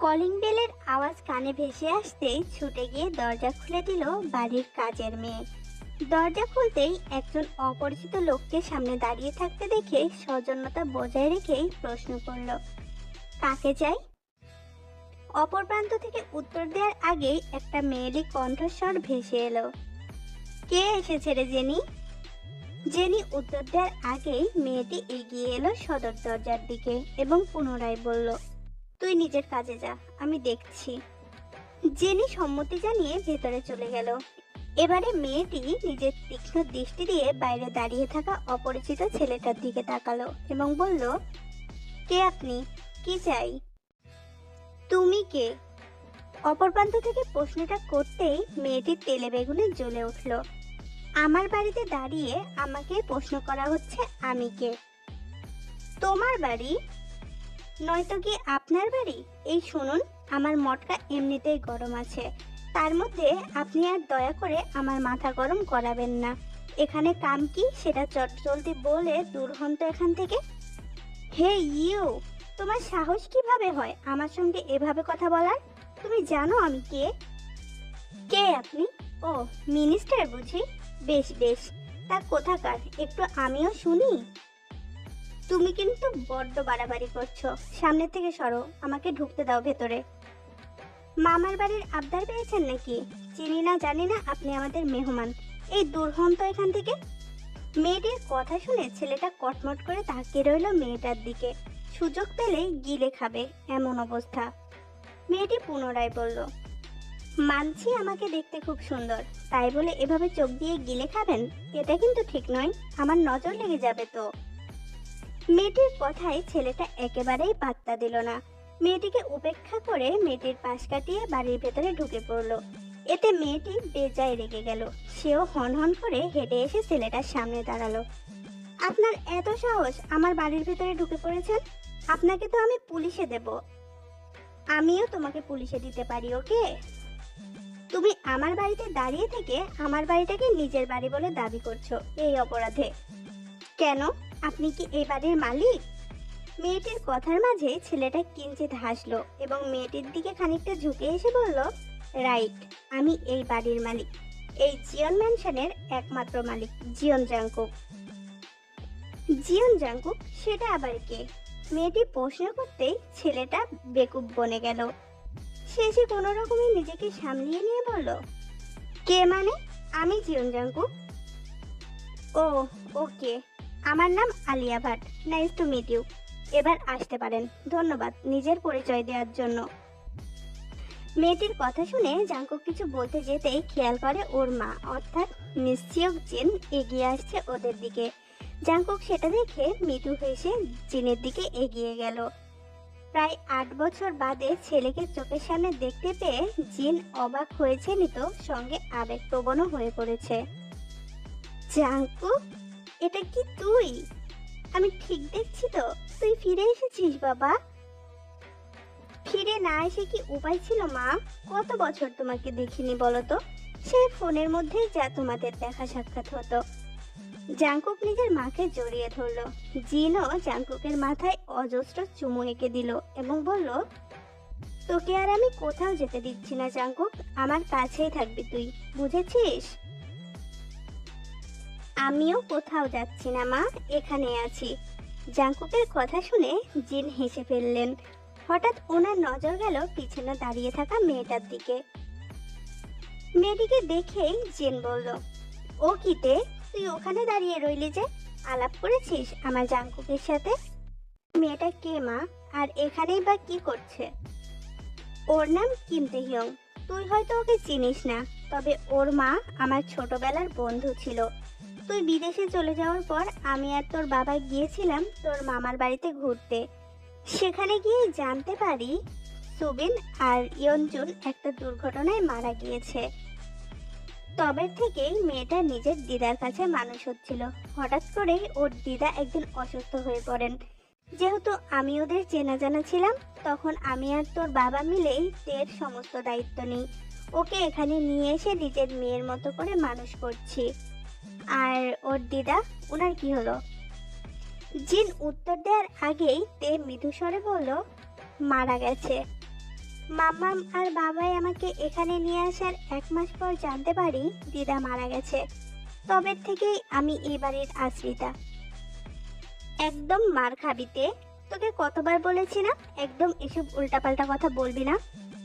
Calling বেলের আওয়াজ কানে ভেসে আসতেই ছুটে গিয়ে দরজা খুলে দিল বাড়ির কাজের মেয়ে। দরজা খুলতেই একজন অপরিচিত লোককে সামনে দাঁড়িয়ে থাকতে দেখে সৌজন্যতা বজায় রেখেই প্রশ্ন করল, কাকে চাই? অপর প্রান্ত থেকে উত্তর দেওয়ার আগেই একটা মেয়েলি কণ্ঠস্বর ভেসে এলো, কে এসেছে রে জেনি? জেনি উত্তর দেওয়ার আগেই মেয়েটি এগিয়ে এলো সদর দরজার দিকে এবং পুনরায় বলল, তুই নিজের কাজে যা, আমি দেখছি। জেনি সম্মতি জানিয়ে ভেতরে চলে গেল এবারে মেয়েটি নিজের তীক্ষ্ণ দৃষ্টি দিয়ে বাইরে দাঁড়িয়ে থাকা অপরিচিত ছেলেটার দিকে তাকালো এবং বলল, কে আপনি? কি চাই? তুমি কে? অপর প্রান্ত থেকে প্রশ্নটা করতেই মেয়েটির তেলে বেগুনে জ্বলে উঠল। আমার বাড়িতে দাঁড়িয়ে আমাকে প্রশ্ন করা হচ্ছে আমি কে? তোমার বাড়ি? নয়তো কি আপনার বাড়ি? এই শুনুন, আমার মটকা এমনিতেই গরম আছে। তার মধ্যে আপনি আর দয়া করে আমার মাথা গরম করাবেন না। এখানে কাম কি সেটা চট জলদি বলে দূর হন তো এখান থেকে। হে ইউ, তোমার সাহস কীভাবে হয় আমার সঙ্গে এভাবে কথা বলার? তুমি জানো আমি কে? কে আপনি? ও, মিনিস্টার বুঝি? বেশ বেশ। তা কোথাকার? একটু আমিও শুনি। তুমি কিন্তু বড্ড বাড়াবাড়ি করছ। সামনে থেকে সরো, আমাকে ঢুকতে দাও ভেতরে। মামার বাড়ির আবদার পেয়েছেন নাকি? চিনি না, জানি না আপনি আমাদের মেহমান। এই দুর্হন্ত এখান থেকে? মেয়েটির কথা শুনে ছেলেটা কটমট করে তাকিয়ে রইল মেয়েটার দিকে। সুযোগ পেলেই গিলে খাবে এমন অবস্থা। মেয়েটি পুনরায় বলল, মানছি আমাকে দেখতে খুব সুন্দর। তাই বলে এভাবে চোখ দিয়ে গিলে খাবেন? এটা কিন্তু ঠিক নয়, আমার নজর লেগে যাবে তো। মেয়েটির কথায় ছেলেটা একেবারেই পাত্তা দিল না। মেয়েটিকে উপেক্ষা করে মেয়েটির পাশ কাটিয়ে বাড়ির ভেতরে ঢুকে পড়ল। এতে মেয়েটি বেজায় রেগে গেল। সেও হন হন করে হেঁটে এসে ছেলেটার সামনে দাঁড়াল। আপনার এত সাহস, আমার বাড়ির ভেতরে ঢুকে পড়েছেন? আপনাকে তো আমি পুলিশে দেব। আমিও তোমাকে পুলিশে দিতে পারি, ওকে? তুমি আমার বাড়িতে দাঁড়িয়ে থেকে আমার বাড়িটাকে নিজের বাড়ি বলে দাবি করছ এই অপরাধে। কেন? আপনি কি এই বাড়ির মালিক? মেয়েটির কথার মাঝে ছেলেটা কিঞ্চিত হাসলো এবং মেয়েটির দিকে খানিকটা ঝুঁকে এসে বলল, রাইট, আমি এই বাড়ির মালিক। এই জিয়ন ম্যানশনের একমাত্র মালিক, জিয়ন জাংকুক। জিয়ন জাংকুক, সেটা আবার কে? মেয়েটি প্রশ্ন করতেই ছেলেটা বেকুব বনে গেল। শেষে কোনো রকমে নিজেকে সামলিয়ে নিয়ে বলল, কে মানে? আমি জিয়ন জাংকুক? ও, ওকে। আমার নাম Alia Bhatt. Nice to meet you. এবার আসতে পারেন। ধন্যবাদ নিজের পরিচয় দেওয়ার জন্য। মেয়েটির কথা শুনে জাঙ্কুক কিছু বলতে যেতেই খেয়াল করে ওর মা। অর্থাৎ নিশ্চিয়ক জিন এগিয়ে আসছে ওদের দিকে। জাঙ্কুক সেটা দেখে মৃদু হেসে জিনের দিকে এগিয়ে গেল। প্রায় আট বছর বাদে ছেলেকে চোখের সামনে দেখতে পেয়ে জিন অবাক হয়েছে নিত সঙ্গে আবেগপ্রবণও হয়ে পড়েছে। জাঙ্কুক, এটা কি তুই? আমি ঠিক দেখছি তো। তুই ফিরে এসেছিস, বাবা? ফিরে না এসে কি উপায় ছিল, মা? কত বছর তোমাকে দেখিনি বলো তো? সেই ফোনের মধ্যেই যা তোমাদের দেখা সাক্ষাৎ হতো। জাংকুক নিজের মাকে জড়িয়ে ধরলো। জিনও জাংকুকের মাথায় অজস্র চুমু এঁকে দিল এবং বলল, তোকে আর আমি কোথাও যেতে দিচ্ছি না জাঙ্কুক আমার কাছেই থাকবি তুই, বুঝেছিস? আমিও কোথাও যাচ্ছি না, মা। এখানে আছি। জাংকুকের কথা শুনে জিন হেসে ফেললেন। হঠাৎ ওনার নজর গেল পিছনে দাঁড়িয়ে থাকা মেয়েটার দিকে। মেয়েটিকে দেখেই জিন বলল, ও কিতে তুই ওখানে দাঁড়িয়ে রইলি যে? আলাপ করেছিস আমার জাংকুকের সাথে? মেয়েটা কে, মা? আর এখানেই বা কি করছে? ওর নাম কিম তেহিয়ং তুই হয়তো ওকে চিনিস না। তবে ওর মা আমার ছোটবেলার বন্ধু ছিল। তুই বিদেশে চলে যাওয়ার পর আমি আর তোর বাবা গিয়েছিলাম তোর মামার বাড়িতে ঘুরতে। সেখানে গিয়ে জানতে পারি সুবিন আর ইয়নজুন একটা দুর্ঘটনায় মারা গিয়েছে। তবে থেকেই মেয়েটা নিজের দিদার কাছে মানুষ হচ্ছিল। হঠাৎ করেই ওর দিদা একদিন অসুস্থ হয়ে পড়েন। যেহেতু আমি ওদের চেনা জানা ছিলাম, তখন আমি আর তোর বাবা মিলেই তের সমস্ত দায়িত্ব নিই। ওকে এখানে নিয়ে এসে নিজের মেয়ের মতো করে মানুষ করছি। আর ওর দিদা ওনার কি হলো? জিন উত্তর দেওয়ার আগেই তে মৃদু স্বরে বলল, মারা গেছে। মাম্মাম আর বাবাই আমাকে এখানে নিয়ে আসার এক মাস পর জানতে পারি দিদা মারা গেছে। তবে থেকেই আমি এই বাড়ির আশ্রিতা। একদম মার খাবিতে তোকে কতবার বলেছি না, একদম এসব উল্টাপাল্টা কথা বলবি না।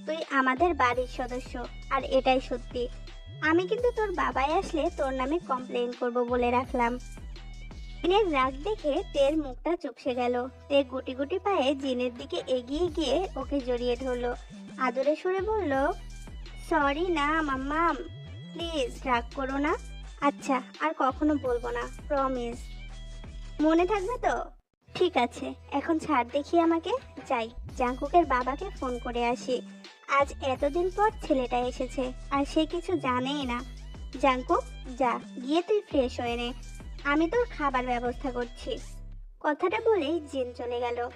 তুই আমাদের বাড়ির সদস্য, আর এটাই সত্যি। আমি কিন্তু তোর বাবাই আসলে তোর নামে কমপ্লেন করব বলে রাখলাম। জিনের রাগ দেখে তের মুখটা চুপসে গেল। তে গুটি গুটি পায়ে জিনের দিকে এগিয়ে গিয়ে ওকে জড়িয়ে ধরলো। আদরে সুরে বলল সরি না মাম্মাম প্লিজ রাগ করো না। আচ্ছা আর কখনো বলব না প্রমিস মনে থাকবে তো? ঠিক আছে, এখন ছাড় দেখি আমাকে। যাই জাঙ্কুকের বাবাকে ফোন করে আসি। আজ এতদিন পর ছেলেটা এসেছে, আর সে কিছু জানেই না। জাঙ্কুক যা, গিয়ে তুই ফ্রেশ হয়ে নে। আমি তোর খাবার ব্যবস্থা করছি। কথাটা বলেই জিন চলে গেল।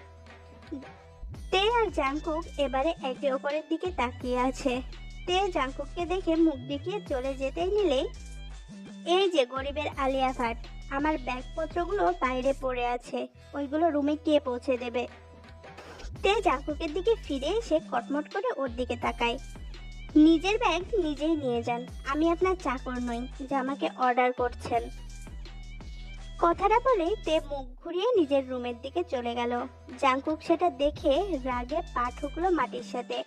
তে আর জাঙ্কুক এবারে একে অপরের দিকে তাকিয়ে আছে। তে জাঙ্কুককে দেখে মুখ দেখিয়ে চলে যেতেই নিলেই এই যে গরিবের আলিয়া ভাট, আমার ব্যাগপত্রগুলো বাইরে পড়ে আছে, ওইগুলো রুমে কে পৌঁছে দেবে? তে জাঙ্কুকের দিকে ফিরে এসে কটমট করে ওর দিকে তাকায়। নিজের ব্যাগ নিজেই নিয়ে যান। আমি আপনার চাকর নই, যে আমাকে অর্ডার করছেন। কথাটা বলে তে মুখ ঘুরিয়ে নিজের রুমের দিকে চলে গেল। জাঙ্কুক সেটা দেখে রাগে পা ঠুকলো মাটির সাথে।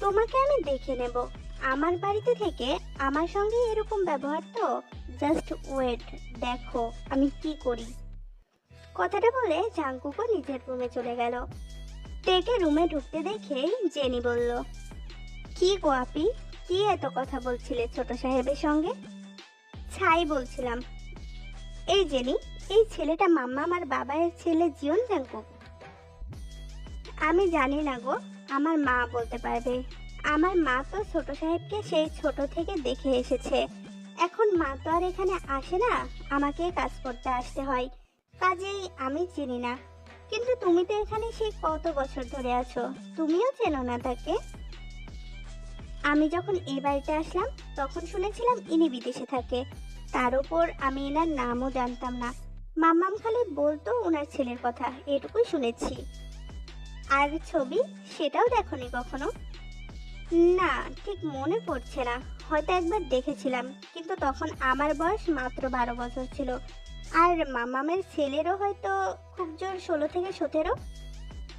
তোমাকে আমি দেখে নেব। আমার বাড়িতে থেকে আমার সঙ্গে এরকম ব্যবহার তো? জাস্ট ওয়েট দেখো আমি কি করি। কথাটা বলে জাঙ্কুকও নিজের রুমে চলে গেল। টেকে রুমে ঢুকতে দেখেই জেনি বলল, কি গো আপি? কি এত কথা বলছিলে ছোট সাহেবের সঙ্গে? ছাই বলছিলাম। এই জেনি, এই ছেলেটা মাম্মা আমার বাবার ছেলে জিয়ন জাঙ্কুক আমি জানি না গো, আমার মা বলতে পারবে। আমার মা তো ছোট সাহেবকে সেই ছোট থেকে দেখে এসেছে। এখন মা তো আর এখানে আসে না, আমাকে কাজ করতে আসতে হয়। কাজেই আমি চিনি না। কিন্তু তুমি তো এখানে সেই কত বছর ধরে আছো? তুমিও চেনো না তাকে। আমি যখন এই বাড়িতে আসলাম, তখন শুনেছিলাম ইনি বিদেশে থাকে। তার উপর আমি এনার নামও জানতাম না। মাম্মাম খালি বলতো ওনার ছেলের কথা, এটুকুই শুনেছি। আর ছবি সেটাও দেখনি কখনো? না, ঠিক মনে পড়ছে না। হয়তো একবার দেখেছিলাম, কিন্তু তখন আমার বয়স মাত্র বারো বছর ছিল। আর মামামের ছেলেরও হয়তো খুব জোর ষোলো থেকে সতেরো।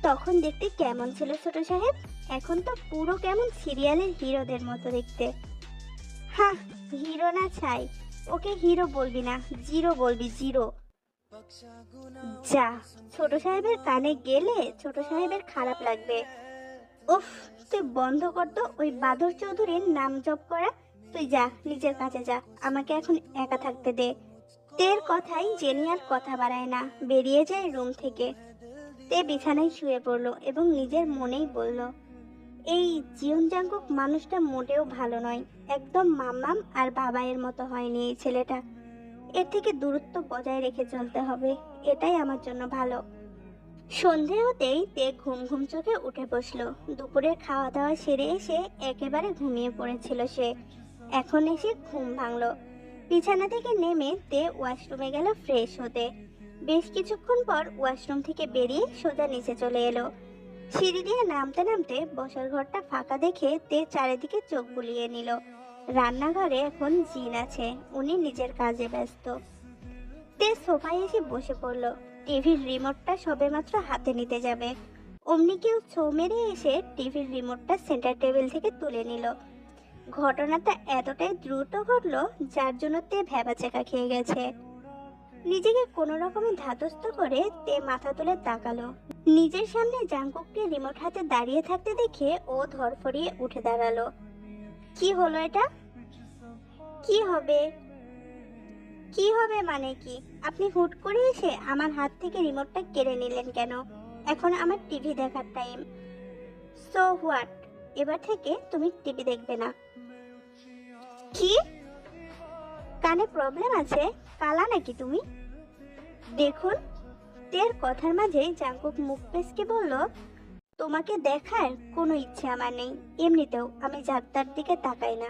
তখন দেখতে কেমন ছিল ছোট সাহেব? এখন তো পুরো কেমন সিরিয়ালের হিরোদের মতো দেখতে। হ্যাঁ হিরো না চাই ওকে হিরো বলবি না, জিরো বলবি, জিরো। যা, ছোট সাহেবের কানে গেলে ছোট সাহেবের খারাপ লাগবে। উফ, তুই বন্ধ কর তো, ওই বাদর চৌধুরীর নাম জপ করা। তুই যা, নিজের কাছে যা, আমাকে এখন একা থাকতে দে। তের কথাই জেনি আর কথা বাড়ায় না। বেরিয়ে যায় রুম থেকে। তে বিছানায় শুয়ে পড়ল এবং নিজের মনেই বলল, এই জিয়ন মানুষটা মোটেও ভালো নয়। একদম মাম্মাম আর বাবাইয়ের মতো হয়নি এই ছেলেটা। এর থেকে দূরত্ব বজায় রেখে চলতে হবে। এটাই আমার জন্য ভালো। সন্ধে হতেই তে ঘুম ঘুম চোখে উঠে বসল। দুপুরের খাওয়া দাওয়া সেরে এসে একেবারে ঘুমিয়ে পড়েছিল সে। এখন এসে ঘুম ভাঙলো। বিছানা থেকে নেমে তে ওয়াশরুমে গেল ফ্রেশ হতে। বেশ কিছুক্ষণ পর ওয়াশরুম থেকে বেরিয়ে সোজা নিচে চলে এলো। সিঁড়ি দিয়ে নামতে নামতে বসার ঘরটা ফাঁকা দেখে তে চারিদিকে চোখ বুলিয়ে নিল। রান্নাঘরে এখন জিন আছে, উনি নিজের কাজে ব্যস্ত। তে সোফায় এসে বসে পড়ল। টিভির রিমোটটা সবেমাত্র হাতে নিতে যাবে। অমনি কেউ ছো মেরে এসে টিভির রিমোটটা সেন্টার টেবিল থেকে তুলে নিল। ঘটনাটা এতটাই দ্রুত ঘটলো যার জন্য তে ভ্যাবাচেকা খেয়ে গেছে। নিজেকে কোনো রকমে ধাতস্থ করে তে মাথা তুলে তাকালো। নিজের সামনে জাঙ্কুককে রিমোট হাতে দাঁড়িয়ে থাকতে দেখে ও ধরফরিয়ে উঠে দাঁড়াল। কি হলো এটা? কি হবে? কি হবে মানে কি? আপনি হুট করে এসে আমার হাত থেকে রিমোটটা কেড়ে নিলেন কেন? এখন আমার টিভি দেখার টাইম। So what? এবার থেকে তুমি টিভি দেখবে না। কি? কানে প্রবলেম আছে? কালা নাকি তুমি? দেখুন, তের কথার মাঝে জাঙ্কুক মুখ পেসকে বলল, তোমাকে দেখার কোনো ইচ্ছে আমার নেই। এমনিতেও আমি যাত্রার দিকে তাকাই না।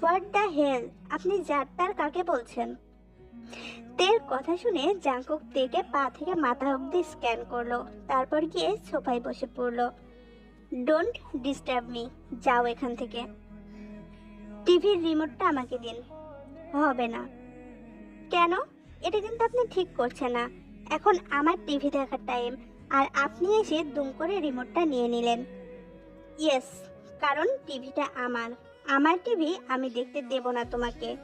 হোয়াট দ্য হেল আপনি যাত্রার কাকে বলছেন? তের কথা শুনে জাঙ্কুক তেকে পা থেকে মাথা অবধি স্ক্যান করল, তারপর গিয়ে সোফায় বসে পড়ল। ডোন্ট ডিস্টার্ব মি যাও এখান থেকে। টিভির রিমোটটা আমাকে দিন। হবে না। কেন? এটা কিন্তু আপনি ঠিক করছেন না। এখন আমার টিভি দেখার টাইম আর আপনি এসে দুম করে রিমোটটা নিয়ে নিলেন। ইয়েস কারণ টিভিটা আমার। আমার টিভি আমি দেখতে দেব না তোমাকে।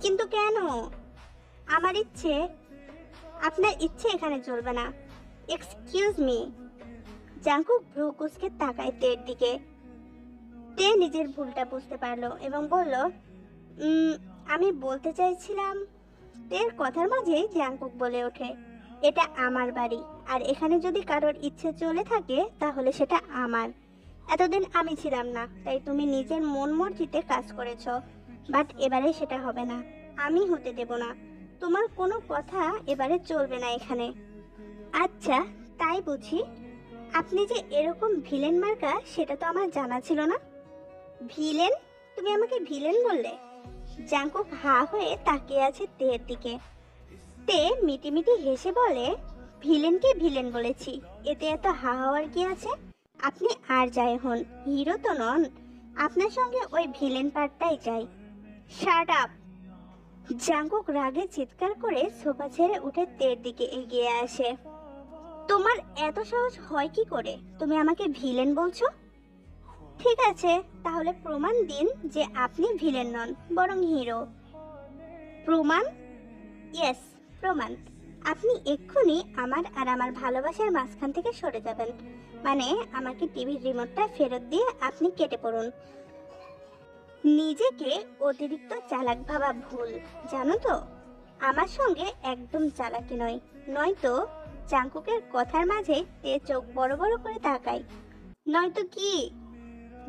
কিন্তু কেন? আমার ইচ্ছে আপনার ইচ্ছে এখানে চলবে না। এক্সকিউজ মি জাঙ্কুক ভ্রু কুচকে তাকায় দিকে। তে নিজের ভুলটা বুঝতে পারল এবং বলল আমি বলতে চাইছিলাম, তের কথার মাঝে জাঙ্কুক বলে ওঠে, এটা আমার বাড়ি। আর এখানে যদি কারোর ইচ্ছে চলে থাকে, তাহলে সেটা আমার। এতদিন আমি ছিলাম না, তাই তুমি নিজের মন মর্জিতে কাজ করেছ, বাট এবারে সেটা হবে না। আমি হতে দেব না। তোমার কোনো কথা এবারে চলবে না এখানে। আচ্ছা তাই বুঝি আপনি যে এরকম ভিলেন মার্কা সেটা তো আমার জানা ছিল না। ভিলেন? তুমি আমাকে ভিলেন বললে? জাঙ্কুক হা হয়ে তাকিয়ে আছে তের দিকে। তে মিটিমিটি হেসে বলে, ভিলেনকে ভিলেন বলেছি। এতে এত হা হওয়ার কি আছে? আপনি আর যাই হন, হিরো তো নন। আপনার সঙ্গে ওই ভিলেন পার্টটাই চাই। Shut up! জাঙ্কুক রাগে চিৎকার করে সোফা ছেড়ে উঠে তের দিকে এগিয়ে আসে। তোমার এত সাহস হয় কি করে? তুমি আমাকে ভিলেন বলছো? ঠিক আছে, তাহলে প্রমাণ দিন যে আপনি ভিলেন নন, বরং হিরো। প্রমাণ? ইয়েস, প্রমাণ। আপনি এক্ষুনি আমার আর আমার ভালোবাসার মাঝখান থেকে সরে যাবেন। মানে আমাকে টিভির রিমোটটা ফেরত দিয়ে আপনি কেটে পড়ুন। নিজেকে অতিরিক্ত চালাক ভাবা ভুল, জানো তো? আমার সঙ্গে একদম চালাকি নয়। নয়তো চাঙ্কুকের কথার মাঝে তে চোখ বড় বড় করে তাকায়। নয়তো কি?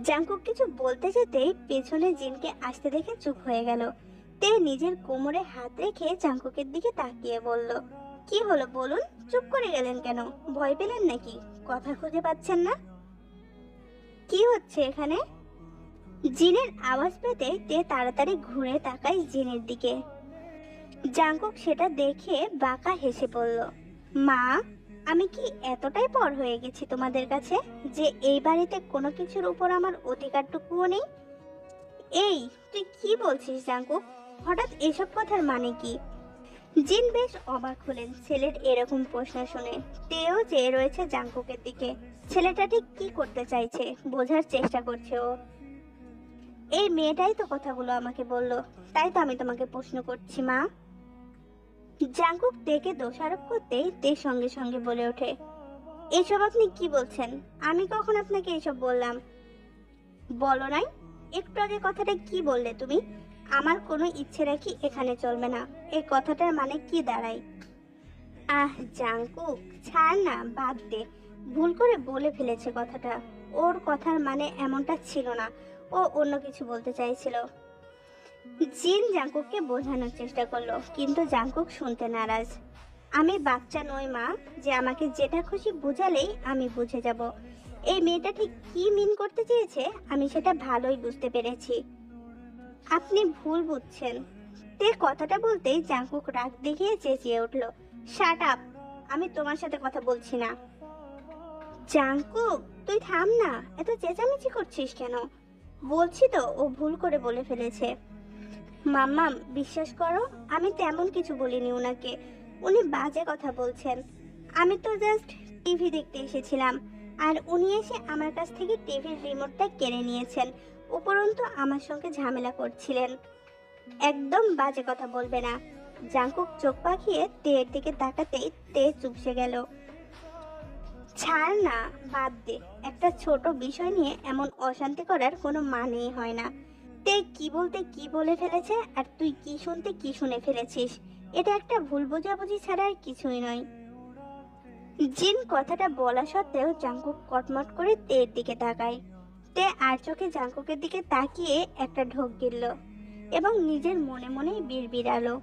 জাঙ্কুক কিছু বলতে যেতেই পেছনে জিনকে আসতে দেখে চুপ হয়ে গেল। তে নিজের কোমরে হাত রেখে জাঙ্কুকের দিকে তাকিয়ে বলল, কি হলো বলুন? চুপ করে গেলেন কেন? ভয় পেলেন নাকি? কথা খুঁজে পাচ্ছেন না? কি হচ্ছে এখানে? জিনের আওয়াজ পেতে তে তাড়াতাড়ি ঘুরে তাকায় জিনের দিকে। জাঙ্কুক সেটা দেখে বাঁকা হেসে পড়ল মা, আমি কি এতটাই পর হয়ে গেছি তোমাদের কাছে যে এই বাড়িতে কোনো কিছুর উপর আমার অধিকারটুকুও নেই? এই, তুই কি বলছিস জাঙ্কুক হঠাৎ এসব কথার মানে কি? জিন বেশ অবাক হলেন ছেলের এরকম প্রশ্ন শুনে। তেও চেয়ে রয়েছে জাঙ্কুকের দিকে। ছেলেটা ঠিক কি করতে চাইছে বোঝার চেষ্টা করছে ও। এই মেয়েটাই তো কথাগুলো আমাকে বলল, তাই তো আমি তোমাকে প্রশ্ন করছি মা। জাঙ্কুক তেকে দোষারোপ করতেই তে সঙ্গে সঙ্গে বলে ওঠে। এসব আপনি কি বলছেন? আমি কখন আপনাকে এসব বললাম? বলো নাই? একটু আগে কথাটা কি বললে তুমি? আমার কোনো ইচ্ছে রাখি এখানে চলবে না। এই কথাটার মানে কি দাঁড়ায় আহ জাঙ্কুক ছাড় না, বাদ দে। ভুল করে বলে ফেলেছে কথাটা। ওর কথার মানে এমনটা ছিল না। ও অন্য কিছু বলতে চাইছিল। জিন জাঙ্কুককে বোঝানোর চেষ্টা করল, কিন্তু জাঙ্কুক শুনতে নারাজ। আমি বাচ্চা নই মা, যে আমাকে যেটা খুশি বোঝালেই আমি বুঝে যাব। এই মেয়েটা ঠিক কি মিন করতে চেয়েছে, আমি সেটা ভালোই বুঝতে পেরেছি। আপনি ভুল বুঝছেন। তে কথাটা বলতেই জাঙ্কুক রাগ দেখিয়ে চেঁচিয়ে উঠল শাট আপ আমি তোমার সাথে কথা বলছি না। জাঙ্কুক, তুই থাম না, এত চেঁচামেচি করছিস কেন? বলছি তো, ও ভুল করে বলে ফেলেছে। মাম্মাম বিশ্বাস করো, আমি তেমন কিছু বলিনি ওনাকে উনি বাজে কথা বলছেন। আমি তো জাস্ট টিভি দেখতে এসেছিলাম, আর উনি এসে আমার কাছ থেকে টিভির রিমোটটা কেড়ে নিয়েছেন, উপরন্তু আমার সঙ্গে ঝামেলা করছিলেন। একদম বাজে কথা বলবে না। জাঙ্কুক চোখ পাকিয়ে তের দিকে তাকাতেই তে চুপসে গেল। ছাড় না, বাদ দে, একটা ছোট বিষয় নিয়ে এমন অশান্তি করার কোনো মানেই হয় না। তে কি বলতে, কি বলে ফেলেছে? আর তুই কি শুনতে, কি শুনে ফেলেছিস? এটা একটা ভুল বোঝাবুঝি ছাড়া আর কিছুই নয়। জিন কথাটা বলা সত্ত্বেও জাঙ্কুক কটমট করে তের দিকে তাকায়। তে আর চোখে জাঙ্কুকের দিকে তাকিয়ে একটা ঢোক গিলল এবং নিজের মনে মনেই বিড়বিড়ালো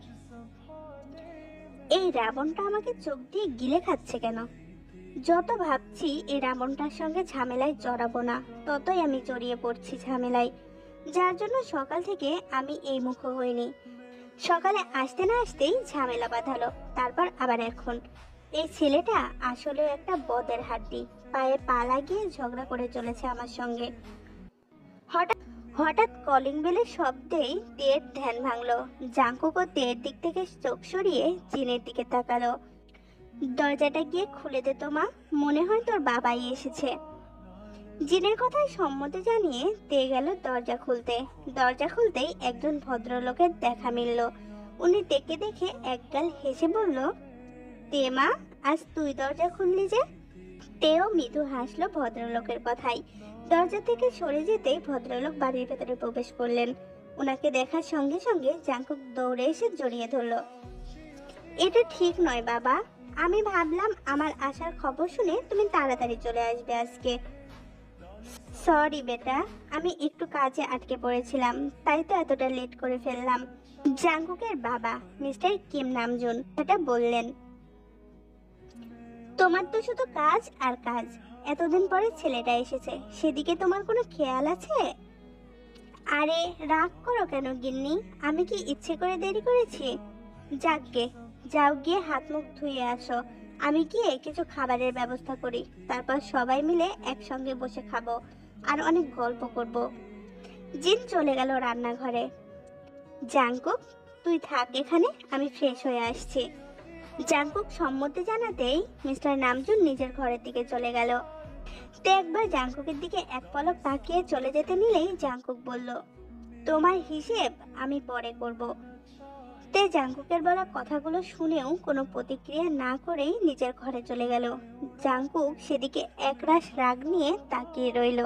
এই রাবণটা আমাকে চোখ দিয়ে গিলে খাচ্ছে কেন? যত ভাবছি, এই রাবণটার সঙ্গে ঝামেলায় জড়াবো না, ততই আমি জড়িয়ে পড়ছি ঝামেলায়। যার জন্য সকাল থেকে আমি এই মুখ হইনি। সকালে আসতে না আসতেই ঝামেলা বাঁধালো, তারপর আবার এখন। এই ছেলেটা আসলে একটা বদের হাড্ডি, পায়ে পা লাগিয়ে ঝগড়া করে চলেছে আমার সঙ্গে। হঠাৎ হঠাৎ কলিং বেলের শব্দেই তের ধ্যান ভাঙলো জাঙ্কুকও তের দিক থেকে চোখ সরিয়ে জিনের দিকে তাকালো। দরজাটা গিয়ে খুলে দে তো মা, মনে হয় তোর বাবাই এসেছে। জিনের কথায় সম্মতি জানিয়ে তে গেল দরজা খুলতে। দরজা খুলতেই একজন ভদ্রলোকের দেখা মিলল। উনি তেকে দেখে একগাল হেসে বলল, তে মা, আজ তুই দরজা খুললি যে? তেও মৃদু হাসলো ভদ্রলোকের কথাই দরজা থেকে সরে যেতেই ভদ্রলোক বাড়ির ভেতরে প্রবেশ করলেন। ওনাকে দেখার সঙ্গে সঙ্গে জাঙ্কুক দৌড়ে এসে জড়িয়ে ধরলো। এটা ঠিক নয় বাবা। আমি ভাবলাম আমার আসার খবর শুনে তুমি তাড়াতাড়ি চলে আসবে আজকে। সরি বেটা। আমি একটু কাজে আটকে পড়েছিলাম, তাই তো এতটা লেট করে ফেললাম। জাঙ্গুকের বাবা, মিস্টার কিম নামজুন, সেটা বললেন। তোমার তো শুধু কাজ আর কাজ। এতদিন পরে ছেলেটা এসেছে। সেদিকে তোমার কোনো খেয়াল আছে? আরে, রাগ করো কেন গিন্নি? আমি কি ইচ্ছে করে দেরি করেছি? যাকগে যাও গিয়ে হাত মুখ ধুয়ে আসো। আমি গিয়ে কিছু খাবারের ব্যবস্থা করি। তারপর সবাই মিলে একসঙ্গে বসে খাব আর অনেক গল্প করব। জিন চলে গেল রান্নাঘরে। জাঙ্কুক, তুই থাক এখানে, আমি ফ্রেশ হয়ে আসছি। জাঙ্কুক সম্মতি জানাতেই মিস্টার নামজুন নিজের ঘরের দিকে চলে গেল। তে একবার জাঙ্কুকের দিকে এক পলক তাকিয়ে চলে যেতে নিলেই জাঙ্কুক বলল, তোমার হিসেব আমি পরে করব। তে জাঙ্কুকের বলা কথাগুলো শুনেও কোনো প্রতিক্রিয়া না করেই নিজের ঘরে চলে গেল। জাঙ্কুক সেদিকে একরাশ রাগ নিয়ে তাকিয়ে রইল।